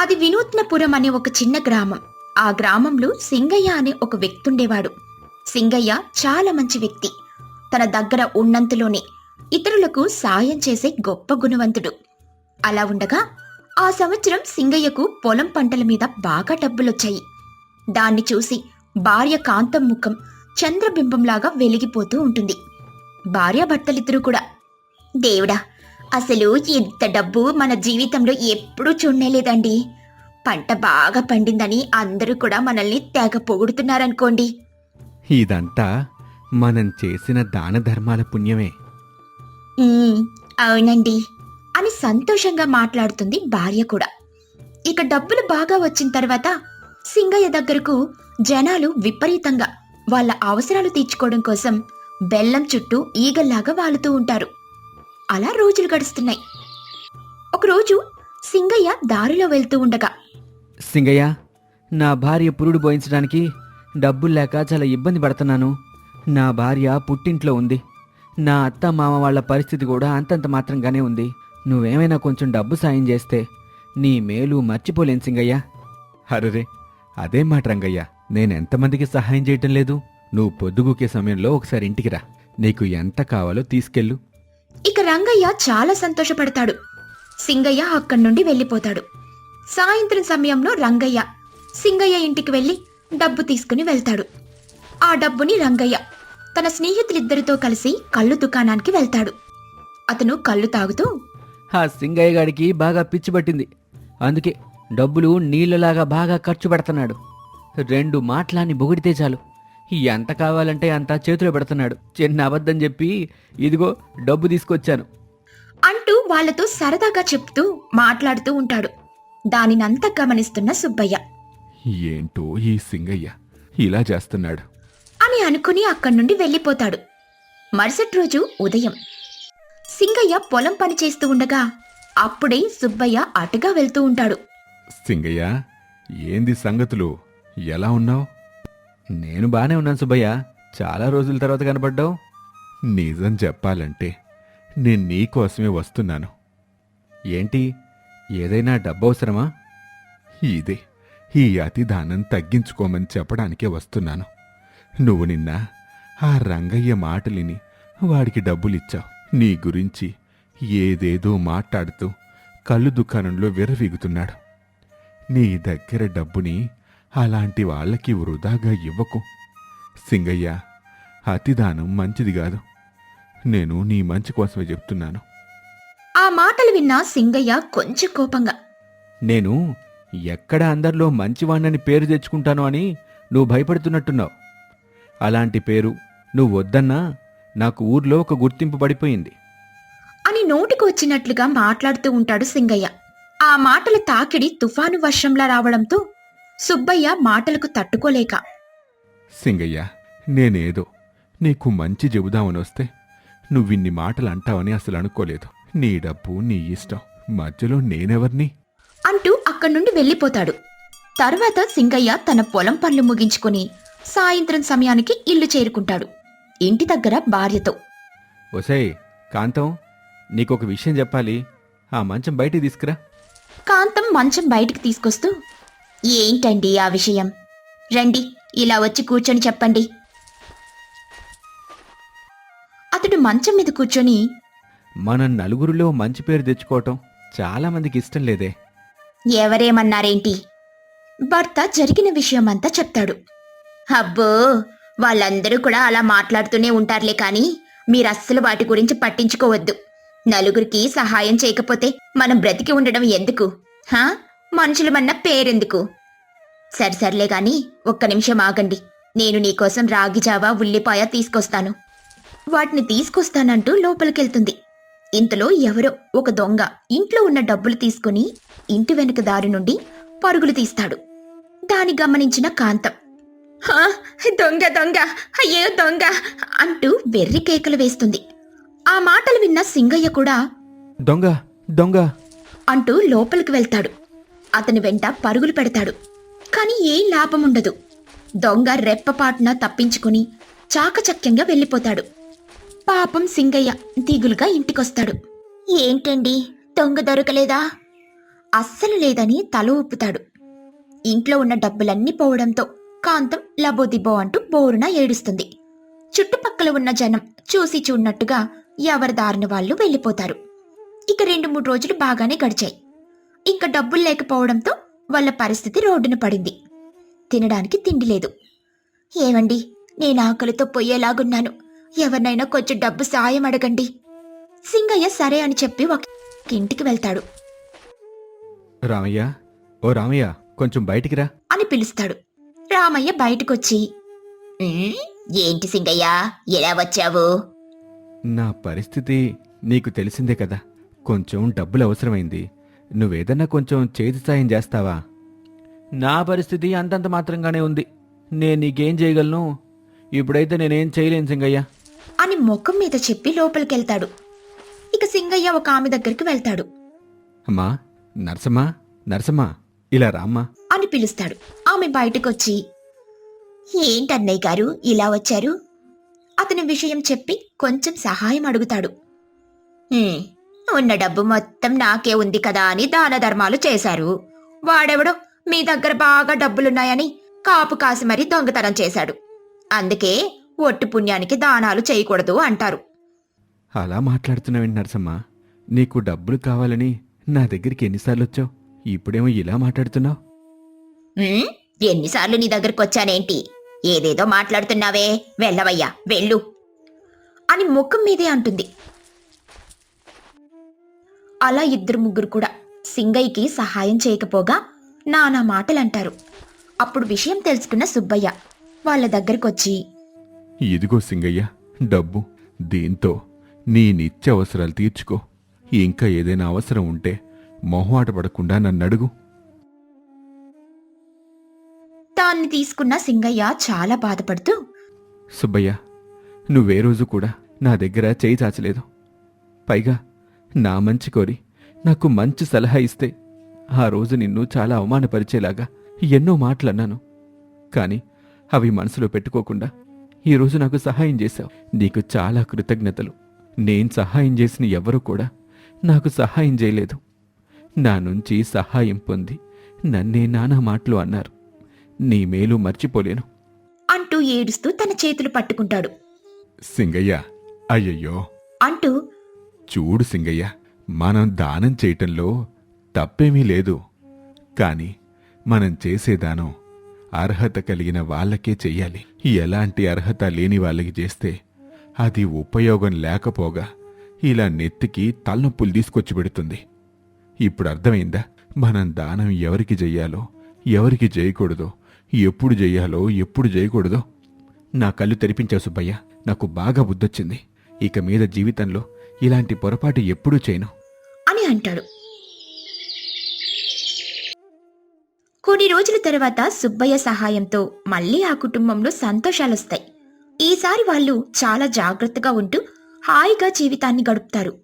అది వినూత్నపురం అనే ఒక చిన్న గ్రామం. ఆ గ్రామంలో సింగయ్య అనే ఒక వ్యక్తి ఉండేవాడు సింగయ్య చాలా మంచి వ్యక్తి. తన దగ్గర ఉన్నంతలోనే ఇతరులకు సాయం చేసే గొప్ప గుణవంతుడు. అలా ఉండగా ఆ సంవత్సరం సింగయ్యకు పొలం పంటల మీద బాగా డబ్బులొచ్చాయి. దాన్ని చూసి భార్య కాంతం ముఖం చంద్రబింబంలాగా వెలిగిపోతూ ఉంటుంది. భార్యాభర్తలిద్దరూ కూడా దేవుడా అసలు ఇంత డబ్బు మన జీవితంలో ఎప్పుడూ చూడలేదండి పంట బాగా పండిందని అందరూ కూడా మనల్ని తెగ పొగుడుతున్నారనుకోండి. ఇదంతా మనం చేసిన దాన ధర్మాల పుణ్యమే. "ఉమ్, అవునండి. అని సంతోషంగా మాట్లాడుతుంది భార్య కూడా. ఇక డబ్బులు బాగా వచ్చిన తర్వాత సింగయ్య దగ్గరకు జనాలు విపరీతంగా వాళ్ళ అవసరాలు తీర్చుకోవడం కోసం బెల్లం చుట్టూ ఈగల్లాగా వాలుతూ ఉంటారు. అలా రోజులు గడుస్తున్నాయి. ఒకరోజు సింగయ్య దారిలో వెళ్తూ ఉండగా సింగయ్య నా భార్య పురుడు పోయించడానికి డబ్బులు లేక చాలా ఇబ్బంది పడుతున్నాను. నా భార్య పుట్టింట్లో ఉంది. నా అత్త మామ వాళ్ళ పరిస్థితి కూడా అంతంత మాత్రంగానే ఉంది. నువ్వేమైనా కొంచెం డబ్బు సాయం చేస్తే నీ మేలు మర్చిపోలేను సింగయ్య. అరరే అదే మాట రంగయ్య. నేనెంతమందికి సహాయం చేయటం లేదు. నువ్వు పొద్దుగుకే సమయంలో ఒకసారి ఇంటికి రా. నీకు ఎంత కావాలో తీసుకెళ్ళు. ఇక రంగయ్య చాలా సంతోషపడతాడు. సింగయ్య అక్కడి నుండి వెళ్ళిపోతాడు. సాయంత్రం సమయంలో రంగయ్య సింగయ్య ఇంటికి వెళ్ళి డబ్బు తీసుకుని వెళ్తాడు. ఆ డబ్బుని రంగయ్య తన స్నేహితులిద్దరితో కలిసి కళ్ళు దుకాణానికి వెళ్తాడు. అతను కళ్ళు తాగుతూ ఆ సింగయ్య గాడికి బాగా పిచ్చి పట్టింది. అందుకే డబ్బులు నీళ్ళలాగా బాగా ఖర్చు పెడుతున్నాడు. రెండు మాటలాన్ని బొగిడితే చాలు. ఎంత కావాలంటే అంత చేతిలో పెడుతున్నాడు. చిన్న అబద్ధం చెప్పి ఇదిగో డబ్బు తీసుకొచ్చాను. అంటూ వాళ్ళతో సరదాగా చెప్తూ మాట్లాడుతూ ఉంటాడు. దానినంతా గమనిస్తున్న సుబ్బయ్య. ఏంటో ఈ సింగయ్య ఇలా చేస్తున్నాడు. అని అనుకుని అక్కడి నుండి వెళ్ళిపోతాడు. మరుసటి రోజు ఉదయం. సింగయ్య పొలం పని చేస్తూ ఉండగా అప్పుడే సుబ్బయ్య అటుగా వెళ్తూ ఉంటాడు. సింగయ్య ఏంది సంగతులు? ఎలా ఉన్నావు? నేను బానే ఉన్నాను సుబ్బయ్య. చాలా రోజుల తర్వాత కనపడ్డావు. నిజం చెప్పాలంటే నేను నీకోసమే వస్తున్నాను. ఏంటి? ఏదైనా డబ్బు అవసరమా? ఇదే. ఈ అతిదానం తగ్గించుకోమని చెప్పడానికే వస్తున్నాను. నువ్వు నిన్న ఆ రంగయ్య మాటలిని వాడికి డబ్బులిచ్చావు. నీ గురించి ఏదేదో మాట్లాడుతూ కళ్ళు దుకాణంలో విర్రవీగుతున్నాడు. నీ దగ్గర డబ్బుని అలాంటి వాళ్ళకి వృధాగా ఇవ్వకు. సింగయ్య అతిదానం మంచిది కాదు. నేను నీ మంచి కోసమే చెప్తున్నాను. ఆ మాటలు విన్న సింగయ్య కొంచెం కోపంగా నేను ఎక్కడ అందరిలో మంచివాణ్ణని పేరు తెచ్చుకుంటాను అని నువ్వు భయపడుతున్నట్టున్నావు. అలాంటి పేరు నువ్వు వద్దన్నా నాకు ఊర్లో ఒక గుర్తింపు పడిపోయింది. అని నోటికి వచ్చినట్లుగా మాట్లాడుతూ ఉంటాడు సింగయ్య. ఆ మాటల తాకిడి తుఫాను వర్షంలా రావడంతో సుబ్బయ్య మాటలకు తట్టుకోలేక. సింగయ్య నేనేదో నీకు మంచి చెబుదామని వస్తే నువ్విన్ని మాటలు అంటావని అసలు అనుకోలేదు. నీ డబ్బు నీ ఇష్టం మధ్యలో నేనెవర్ని? అంటూ అక్కడి నుండి వెళ్ళిపోతాడు. తర్వాత సింగయ్య తన పొలం పనులు ముగించుకొని సాయంత్రం సమయానికి ఇల్లు చేరుకుంటాడు. ఇంటి దగ్గర భార్యతో. ఒసేయ్ కాంతం నీకొక విషయం చెప్పాలి. ఆ మంచం బయటికి తీసుకురా. కాంతం మంచం బయటికి తీసుకొస్తూ ఏంటండి ఆ విషయం? రండి ఇలా వచ్చి కూర్చొని చెప్పండి. అతడు మంచం మీద కూర్చొని మనం నలుగురిలో మంచి పేరు తెచ్చుకోవటం చాలా మందికి ఇష్టం లేదే. ఎవరేమన్నారేంటి? భర్త జరిగిన విషయమంతా చెప్తాడు. అబ్బో వాళ్ళందరూ కూడా అలా మాట్లాడుతూనే ఉంటారులే కానీ మీరస్సలు వాటి గురించి పట్టించుకోవద్దు. నలుగురికి సహాయం చేయకపోతే మనం బ్రతికి ఉండడం ఎందుకు? హా? మనుషులమన్న పేరెందుకు? సరే సర్లే గాని ఒక్క నిమిషం ఆగండి. నేను నీకోసం రాగి జావా ఉల్లిపాయ తీసుకొస్తాను. వాటిని తీసుకొస్తానంటూ లోపలికెళ్తుంది. ఇంతలో ఎవరో ఒక దొంగ ఇంట్లో ఉన్న డబ్బులు తీసుకుని ఇంటి వెనుక దారి నుండి పరుగులు తీస్తాడు. దాని గమనించిన కాంతం. "హా, దొంగ దొంగ అయ్యో దొంగ అంటూ వెర్రి కేకలు వేస్తుంది. ఆ మాటలు విన్న సింగయ్య కూడా దొంగ దొంగ అంటూ లోపలికి వెళ్తాడు. అతని వెంట పరుగులు పెడతాడు. కాని ఏం లాభముండదు. దొంగ రెప్పపాటున తప్పించుకుని చాకచక్యంగా వెళ్ళిపోతాడు. పాపం సింగయ్య దిగులుగా ఇంటికొస్తాడు. ఏంటండి? దొంగ దొరకలేదా? అస్సలు లేదని తల ఊపుతాడు. ఇంట్లో ఉన్న డబ్బులన్నీ పోవడంతో కాంతం లబోదిబో అంటూ బోరున ఏడుస్తుంది. చుట్టుపక్కల ఉన్న జనం చూసి చూడనట్టుగా ఎవరి దారిన వాళ్ళు వెళ్ళిపోతారు. ఇక రెండు మూడు రోజులు బాగానే గడిచాయి. ఇంకా డబ్బులు లేకపోవడంతో వాళ్ళ పరిస్థితి రోడ్డున పడింది. తినడానికి తిండి లేదు. ఏమండి నేను ఆకలితో పోయేలాగున్నాను. ఎవరినైనా కొంచెం డబ్బు సాయం అడగండి. సింగయ్య సరే అని చెప్పి ఒక ఇంటికి వెళ్తాడు. రామయ్య ఓ రామయ్య కొంచెం బయటికి రా. అని పిలుస్తాడు. రామయ్య బయటకొచ్చి "ఉమ్, ఏంటి సింగయ్య ఎలా వచ్చావు? నా పరిస్థితి నీకు తెలిసిందే కదా. కొంచెం డబ్బులు అవసరమైంది. నువ్వేదన్నా కొంచెం చేతి సాయం చేస్తావా? నా పరిస్థితి అంతంత మాత్రంగానే ఉంది. నేను నీకేం చేయగలను? ఇప్పుడైతే నేనేం చేయలేను సింగయ్య. అని ముఖం మీద చెప్పి లోపలికెళ్తాడు. ఇక సింగయ్య ఒక ఆమె దగ్గరికి వెళ్తాడు. అమ్మా నరసమ్మా నరసమ్మా ఇలా రామ్మా. అని పిలుస్తాడు. ఆమె బయటకొచ్చి ఏంటన్నయ్య గారు ఇలా వచ్చారు? అతని విషయం చెప్పి కొంచెం సహాయం అడుగుతాడు. "ఉమ్, ఉన్న డబ్బు మొత్తం నాకే ఉంది కదా అని దాన ధర్మాలు చేశారు. వాడెవడో? మీ దగ్గర బాగా డబ్బులున్నాయని కాపు కాసి మరీ దొంగతనం చేశాడు. అందుకే ఒట్టు పుణ్యానికి దానాలు చేయకూడదు అంటారు. అలా మాట్లాడుతున్నావేంటి నరసమ్మా నీకు డబ్బులు కావాలని నా దగ్గరికి ఎన్నిసార్లు వచ్చావు ఇప్పుడేమో ఇలా మాట్లాడుతున్నావు? "ఉమ్, ఎన్నిసార్లు నీ దగ్గరకు వచ్చానేంటి ఏదేదో మాట్లాడుతున్నావే. వెళ్ళవయ్యా వెళ్ళు అని ముఖం మీదే అంటుంది. అలా ఇద్దరు ముగ్గురు కూడా సింగయ్యకి సహాయం చేయకపోగా నానా మాటలంటారు. అప్పుడు విషయం తెలుసుకున్న సుబ్బయ్య వాళ్ళ దగ్గరకొచ్చి ఇదిగో సింగయ్య డబ్బు దీంతో నీ నిత్య అవసరాలు తీర్చుకో. ఇంకా ఏదైనా అవసరం ఉంటే మొహమాట పడకుండా నన్నడుగు దాన్ని తీసుకున్న సింగయ్య చాలా బాధపడుతూ సుబ్బయ్య నువ్వే రోజు కూడా నా దగ్గర చేయి చాచలేదు. పైగా నా మంచి కోరి నాకు మంచి సలహా ఇస్తే ఆ రోజు నిన్ను చాలా అవమానపరిచేలాగా ఎన్నో మాటలన్నాను. కాని అవి మనసులో పెట్టుకోకుండా ఈరోజు నాకు సహాయం చేశావు. నీకు చాలా కృతజ్ఞతలు. నేను సహాయం చేసిన ఎవరూ కూడా నాకు సహాయం చేయలేదు. నా నుంచి సహాయం పొంది నన్నే నానా మాటలు అన్నారు. నీ మేలు మర్చిపోలేను. అంటూ ఏడుస్తూ తన చేతులు పట్టుకుంటాడు. సింగయ్య అయ్యయ్యో. అంటూ చూడు సింగయ్య మనం దానం చేయటంలో తప్పేమీ లేదు. కాని మనం చేసే దానం అర్హత కలిగిన వాళ్ళకే చెయ్యాలి. ఎలాంటి అర్హత లేని వాళ్ళకి చేస్తే అది ఉపయోగం లేకపోగా ఇలా నెత్తికి తలనొప్పులు తీసుకొచ్చి పెడుతుంది. ఇప్పుడు అర్థమైందా? మనం దానం ఎవరికి చెయ్యాలో ఎవరికి చేయకూడదో ఎప్పుడు చెయ్యాలో ఎప్పుడు చేయకూడదో నా కళ్ళు తెరిపించావు సుబ్బయ్య నాకు బాగా బుద్ధొచ్చింది. ఇక మీద జీవితంలో ఇలాంటి పొరపాటు ఎప్పుడూ చేయను. అని అంటాడు. కొన్ని రోజుల తర్వాత సుబ్బయ్య సహాయంతో మళ్ళీ ఆ కుటుంబంలో సంతోషాలొస్తాయి. ఈసారి వాళ్ళు చాలా జాగ్రత్తగా ఉంటూ హాయిగా జీవితాన్ని గడుపుతారు.